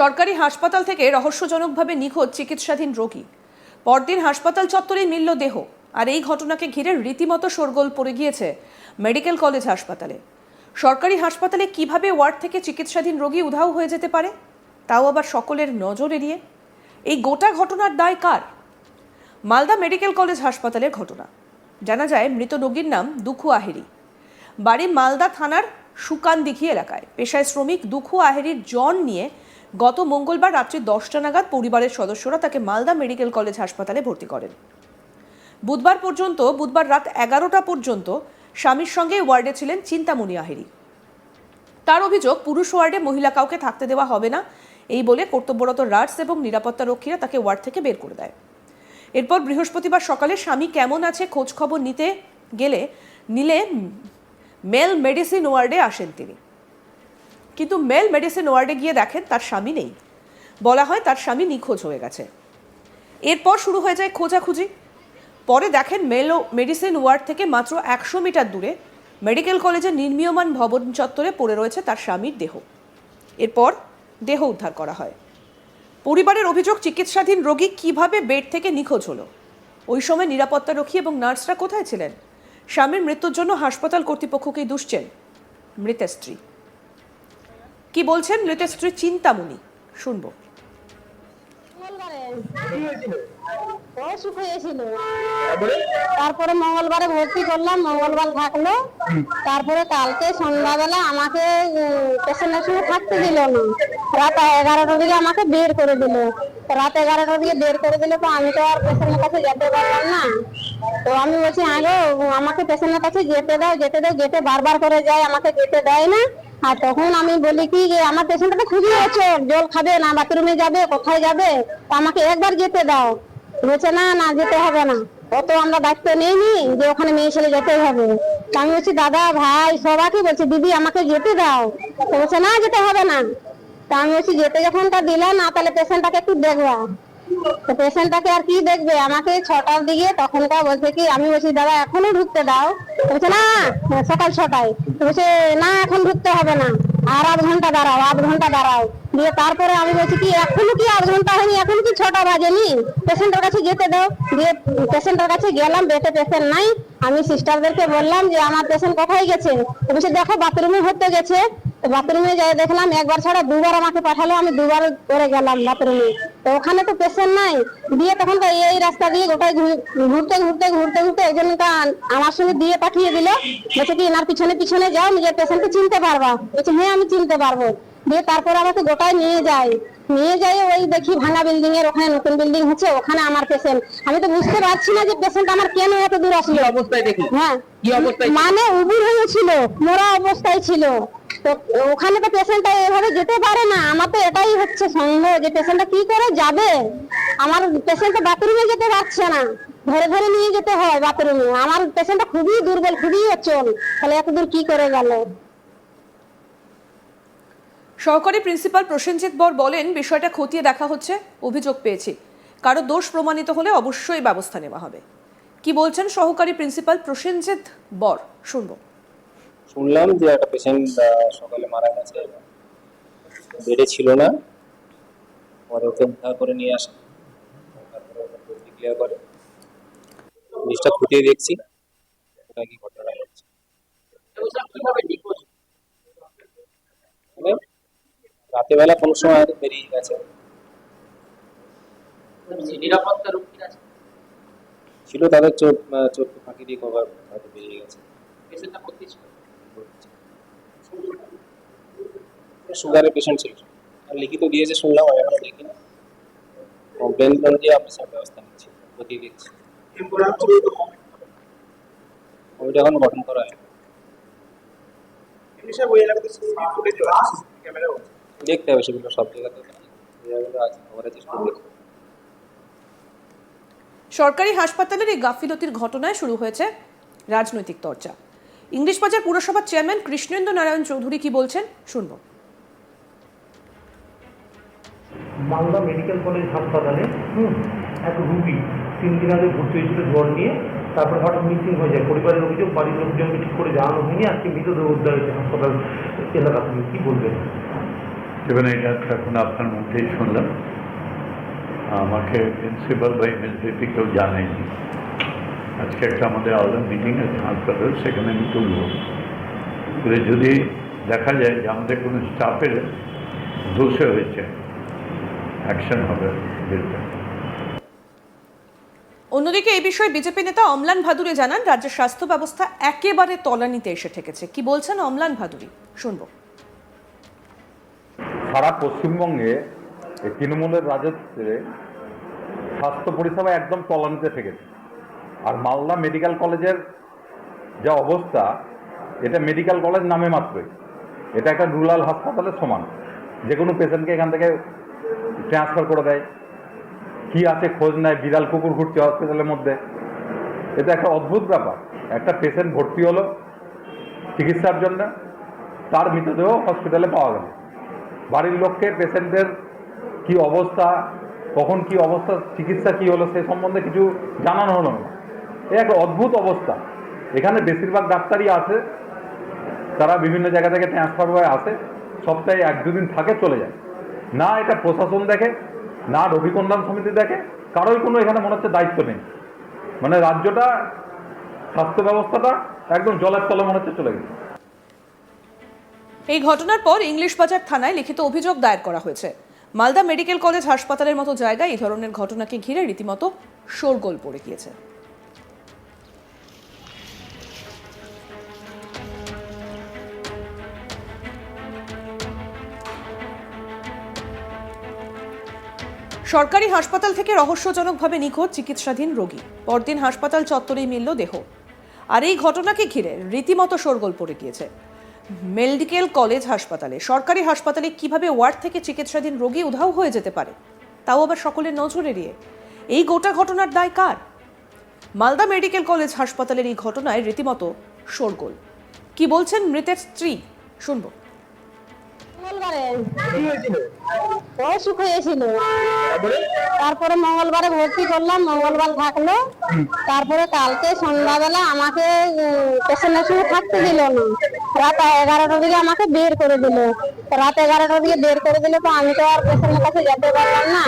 সরকারি হাসপাতাল থেকে রহস্যজনকভাবে নিখোঁজ চিকিৎসাধীন রোগী। পরদিন হাসপাতাল চত্বরেই মিলল দেহ, আর এই ঘটনাকে ঘিরে রীতিমতো শোরগোল পড়ে গিয়েছে মেডিকেল কলেজ হাসপাতালে। সরকারি হাসপাতালে কীভাবে ওয়ার্ড থেকে চিকিৎসাধীন রোগী উধাও হয়ে যেতে পারে, তাও আবার সকলের নজর এড়িয়ে। এই গোটা ঘটনার দায় কার? মালদা মেডিকেল কলেজ হাসপাতালের ঘটনা। জানা যায়, মৃত রোগীর নাম দুখু আহেরি। বাড়ি মালদা থানার সুকান দিঘি এলাকায়। পেশায় শ্রমিক দুখু আহেরির জন নিয়ে গত মঙ্গলবার রাত্রি দশটা নাগাদ পরিবারের সদস্যরা তাকে মালদা মেডিকেল কলেজ হাসপাতালে ভর্তি করেন। বুধবার পর্যন্ত, বুধবার রাত এগারোটা পর্যন্ত স্বামীর সঙ্গে ওয়ার্ডে ছিলেন চিন্তামণি আহেরি। তার অভিযোগ, পুরুষ ওয়ার্ডে মহিলা কাউকে থাকতে দেওয়া হবে না, এই বলে কর্তব্যরত রার্স এবং নিরাপত্তা রক্ষীরা তাকে ওয়ার্ড থেকে বের করে দেয়। এরপর বৃহস্পতিবার সকালে স্বামী কেমন আছে খোঁজ খবর নিতে গেলে নিলে মেল মেডিসিন ওয়ার্ডে আসেন তিনি। কিন্তু মেল মেডিসিন ওয়ার্ডে গিয়ে দেখেন তার স্বামী নেই। বলা হয় তার স্বামী নিখোঁজ হয়ে গেছে। এরপর শুরু হয়ে যায় খোঁজাখুঁজি। পরে দেখেন মেল মেডিসিন ওয়ার্ড থেকে মাত্র একশো মিটার দূরে মেডিকেল কলেজের নির্মীয়মান ভবন চত্বরে পড়ে রয়েছে তার স্বামীর দেহ। এরপর দেহ উদ্ধার করা হয়। পরিবারের অভিযোগ, চিকিৎসাধীন রোগী কীভাবে বেড থেকে নিখোঁজ হলো? ওই সময় নিরাপত্তারক্ষী এবং নার্সরা কোথায় ছিলেন? স্বামীর মৃত্যুর জন্য হাসপাতাল কর্তৃপক্ষকেই দুষছেন মৃতের স্ত্রী। কি বলছেন? মৃতের চিন্তামণি। শুনব। তারপরে মঙ্গলবারে ভর্তি করলাম, মঙ্গলবার থাকল। তারপরে কালকে সন্ধ্যাবেলা আমাকে পেশেন্টের সঙ্গে থাকতে দিল না। রাত এগারোটার দিকে আমাকে বের করে দিল। রাত এগারোটার দিকে বের করে দিলে তো আমি তো আর পেশেন্টের কাছে যেতে পারলাম না। তো আমি বলছি, আগে আমাকে পেশেন্টের কাছে যেতে দাও যেতে দাও, যেতে বারবার করে যায়, আমাকে যেতে দেয় না। আর তখন আমি বলি কি যে আমার পেশেন্টটা তো খুবই অচল, জল খাবে না, বাথরুমে যাবে, কোথায় যাবে? আমাকে একবার যেতে দাও। বলছে, না না, যেতে হবে না। অত আমরা দায়িত্ব নেইনি যে ওখানে মেয়ে ছেলে যেতে হবে। আমি বলছি, দাদা, ভাই, সবাইকে বলছি, দিদি, আমাকে যেতে দাও। বলছে, না, যেতে হবে না। তা আমি বলছি, যেতে যখন তা দিলাম না, তাহলে পেশেন্টটাকে একটু দেখবা। পেশেন্টটাকে আর কি দেখবে? আমাকে ছটার দিকে তখনকার বলছে কি, আমি বলছি, দাদা এখনও ঢুকতে দাও। বলছে, না, সকাল ছটায়। বলছে, না, এখন ঢুকতে হবে না। আর আধ ঘণ্টা দাঁড়াও, আধ ঘণ্টা দাঁড়াও। দিয়ে তারপরে আমি বলছি কি, এখনও কি আধ ঘণ্টা হয়নি? এখন কি ছটা বাজেনি? পেশেন্টের কাছে যেতে দাও। দিয়ে পেশেন্টের কাছে গেলাম বেটে পেশেন্ট নাই। আমি সিস্টারদেরকে বললাম যে, আমার পেশেন্ট কোথায় গেছে? বলছে, দেখো বাথরুমে হতে গেছে। বাথরুমে যাই দেখলাম একবার ছাড়া দুবার আমাকে পাঠালো আমি দুবার করে গেলাম বাথরুমে তো ওখানে তো পেশেন্ট নাই। দিয়ে তখন তো এই রাস্তা দিয়ে গোটাই ঘুরতে ঘুরতে ঘুরতে ঘুরতে ঘুরতে একজনটা আমার সঙ্গে দিয়ে পাঠিয়ে দিল। বলছে কি এনার পিছনে পিছনে যাও নিজের পেশেন্টকে চিনতে পারবা। বলছে হ্যাঁ আমি চিনতে পারব। দিয়ে তারপর আমাকে গোটায় নিয়ে যায়। নিয়ে যাই ওই দেখি ভাঙা বিল্ডিং এর ওখানে নতুন বিল্ডিং হচ্ছে ওখানে আমার পেশেন্ট আমি তো বুঝতে পারছি না যে পেশেন্ট আমার কেন এত দূর আসলো। অবস্থায় দেখি? হ্যাঁ মানে উবুর হয়েছিল মরা অবস্থায় ছিল। তো ওখানে তো পেশেন্টটা এভাবে যেতে পারে না। আমার তো এটাই হচ্ছে সন্দেহ যে পেশেন্টটা কি করে যাবে? আমার পেশেন্টটা বাথরুমে যেতে পারছে না। ধরে ধরে নিয়ে যেতে হয় বাথরুমে আমার পেশেন্টটা খুবই দুর্বল, খুবই অচল। তাহলে এত দূর কি করে গেল? সহকারী প্রিন্সিপাল প্রসেনজিৎ বর বলেন, বিষয়টা খতিয়ে দেখা হচ্ছে, অভিযোগ পেয়েছি। কারও দোষ প্রমাণিত হলে অবশ্যই ব্যবস্থা নেওয়া হবে। কি বলছেন সহকারী প্রিন্সিপাল প্রসেনজিৎ বর? শুনব। শুনলাম যে একটা পেশেন্ট সকালে মারা গেছে। বেডে ছিল না। পরে ওকে উদ্ধার করে নিয়ে আসে। তারপরে জিনিসটা খুঁটিয়ে দেখছি। ওটা কি ঘটনা মানে রাতের বেলা কোনো সময় বেরিয়ে গেছে। ছিল তাদের চোখ চোখ ফাঁকি দিয়ে কভার বেরিয়ে গেছে। পেশেন্টটা সুগারের পেশেন্ট ছিল। আর লিখিত দিয়েছে শুনলাম আমি এখনও দেখিনি। কমপ্লেন অনুযায়ী আমরা সব ব্যবস্থা নিচ্ছি খতিয়ে দেখছি কমিটি এখন গঠন করা হয়। দেখতে হবে সেগুলো সব জায়গাতে আছে। সরকারি হাসপাতালের এই গাফিলতির ঘটনায় শুরু হয়েছে রাজনৈতিক চর্চা ইংলিশ বাজার পুরসভার চেয়ারম্যান কৃষ্ণেন্দ্র নারায়ণ চৌধুরী কি বলছেন শুনব। মালদা মেডিকেল কলেজ হাসপাতালে, হুম, এক রুগী তিন দিন আগে ভর্তি হয়েছিল জ্বর নিয়ে, তারপর হঠাৎ মিসিং হয়ে যায়। পরিবারের অভিযোগ, বাড়ির লোকজনকে ঠিক করে জানানো হয়নি, আজকে মৃতদেহ উদ্ধার হয়েছে হাসপাতাল এলাকা থেকে। কী বলবেন? এবং এটা এখন আপনার মধ্যেই শুনলাম। আমাকে প্রিন্সিপাল বা এমএসভিপি কেউ জানায়নি। আজকে একটা আমাদের আলাদা মিটিং আছে হাসপাতাল, সেখানে আমি তুলব। তুলে যদি দেখা যায় যে আমাদের কোনো স্টাফের দোষে হয়েছে অ্যাকশন হবে বিরুদ্ধে অন্যদিকে এই বিষয়ে বিজেপি নেতা অমলান ভাদুরী জানান রাজ্যের স্বাস্থ্য ব্যবস্থা একেবারে তলানিতে এসে ঠেকেছে। কি বলছেন অমলান ভাদুরী? শুনব। সারা পশ্চিমবঙ্গে তৃণমূলের রাজত্বে স্বাস্থ্য পরিষেবা একদম তলানিতে থেকেছে আর মালদা মেডিকেল কলেজের যা অবস্থা এটা মেডিকেল কলেজ নামে মাত্রই। এটা একটা রুরাল হাসপাতালের সমান। যে কোনো পেশেন্টকে এখান থেকে ট্রান্সফার করে দেয়। কি আছে খোঁজ নেয় বিড়াল কুকুর ঘুরছে হসপিটালের মধ্যে। এটা একটা অদ্ভুত ব্যাপার। একটা পেশেন্ট ভর্তি হলো চিকিৎসার জন্য, তার মৃতদেহ হসপিটালে পাওয়া গেল। বাড়ির লোককে পেশেন্টের কি অবস্থা, কখন কি অবস্থা, চিকিৎসা কি হলো, সে সম্বন্ধে কিছু জানানো হলো না। এ এক অদ্ভুত অবস্থা। এখানে বেশিরভাগ ডাক্তারই আছে, তারা বিভিন্ন জায়গা থেকে ট্রান্সফার হয়ে আসে, সপ্তাহে এক দুদিন থাকে, চলে যায়। না এটা প্রশাসন দেখে, না রবি কল্যাণ সমিতি দেখে, কারোই কোনো এখানে মনে হচ্ছে দায়িত্ব নেই। মানে রাজ্যটা, স্বাস্থ্য ব্যবস্থাটা একদম জলের তলে মনে হচ্ছে চলে গেছে। এই ঘটনার পর ইংলিশ বাজার থানায় লিখিত অভিযোগ দায়ের করা হয়েছে। মালদা মেডিকেল কলেজ হাসপাতালের মতো জায়গায় এই ধরনের ঘটনাকে ঘিরে রীতিমতো শোরগোল পড়ে গিয়েছে। সরকারি হাসপাতাল থেকে রহস্যজনকভাবে নিখোঁজ চিকিৎসাধীন রোগী। পরদিন হাসপাতাল চত্বরেই মিলল দেহ। আর এই ঘটনাকে ঘিরে রীতিমতো শোরগোল পড়ে গিয়েছে। মেডিকেল কলেজ হাসপাতালে, সরকারি হাসপাতালে কীভাবে ওয়ার্ড থেকে চিকিৎসাধীন রোগী উধাও হয়ে যেতে পারে, তাও আবার সকলের নজর এড়িয়ে। এই গোটা ঘটনার দায় কার? মালদা মেডিকেল কলেজ হাসপাতালের এই ঘটনায় রীতিমতো শোরগোল। কি বলছেন মৃতের স্ত্রী? শুনব। মঙ্গলবারে? অসুখ হয়েছিল? তারপরে? মঙ্গলবারে ভর্তি করলাম মঙ্গলবার থাকল। তারপরে কালকে সন্ধ্যাবেলা আমাকে পেশেন্টের সঙ্গে থাকতে দিল না। রাত এগারোটার দিকে আমাকে বের করে দিল। রাত এগারোটার দিকে বের করে দিলে তো আমি তো আর পেশেন্টের কাছে যেতে পারলাম না।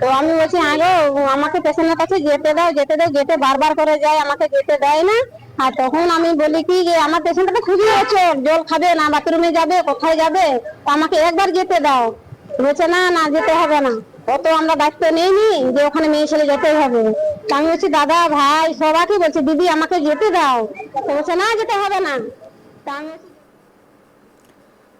তো আমি বলছি আগে আমাকে পেশেন্টের কাছে যেতে দাও যেতে দাও, যেতে বারবার করে যায়, আমাকে যেতে দেয় না। আর তখন আমি বলি কি, যে আমার পেশেন্টটা তো খুবই আছে, জল খাবে না, বাথরুমে যাবে, কোথায় যাবে আমাকে একবার যেতে দাও। বলছে, না না, যেতে হবে না। অত আমরা দায়িত্ব নেইনি যে ওখানে মেয়ে ছেলে যেতে হবে। আমি বলছি, দাদা, ভাই, সবাইকে বলছি, দিদি, আমাকে যেতে দাও। তো বলছে, না, যেতে হবে না। তা আমি